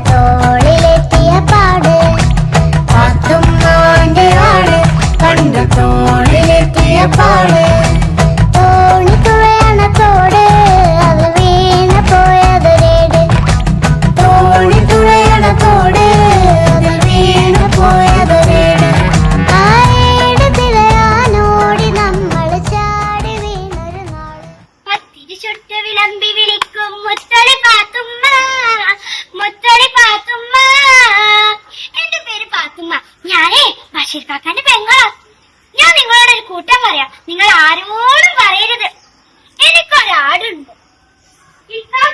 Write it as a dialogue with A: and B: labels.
A: തോളിലെത്തിയ പാട് പാത്തുമ്മാന്റെ ആട് കണ്ട തോളിലെത്തിയ പാട്
B: തിരിച്ചൊറ്റ വിളമ്പി വിളിക്ക ഞാനേ ബഷീർ കാക്കാന്റെ പെങ്ങളാ. ഞാൻ നിങ്ങളോട് ഒരു കൂട്ടം പറയാം. നിങ്ങൾ ആരോടും പറയരുത്. എനിക്കൊരാടുണ്ട്. ഇക്കാക്ക